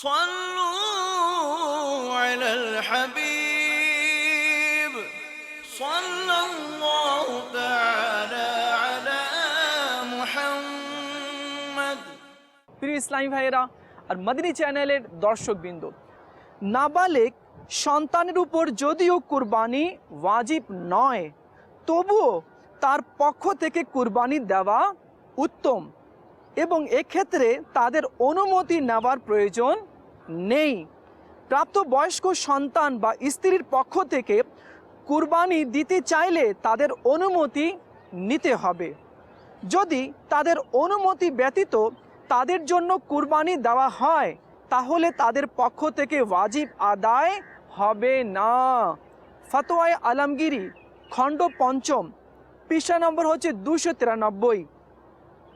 صلوا على الحبيب صلى الله تعالى على محمد প্রিয় ইসলামী ভাইয়েরা আর মাদিনী চ্যানেলের দর্শকবৃন্দ নাবালেক সন্তানের উপর যদিও কুরবানি ওয়াজিব নয় তবুও তার পক্ষ থেকে কুরবানি দেওয়া উত্তম এবং এক্ষেত্রে তাদের অনুমতি নেওয়ার প্রয়োজন নেই। প্রাপ্তবয়স্ক সন্তান বা স্ত্রীর পক্ষ থেকে কুরবানি দিতে চাইলে তাদের অনুমতি নিতে হবে। যদি তাদের অনুমতি ব্যতীত তাদের জন্য কুরবানি দেওয়া হয়, তাহলে তাদের পক্ষ থেকে ওয়াজিব আদায় হবে না। ফতোয়ায় আলমগিরি, খণ্ড পঞ্চম, পৃষ্ঠা নম্বর হচ্ছে দুশো তিরানব্বই।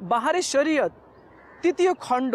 বাহারে শরীয়ত, তৃতীয় খণ্ড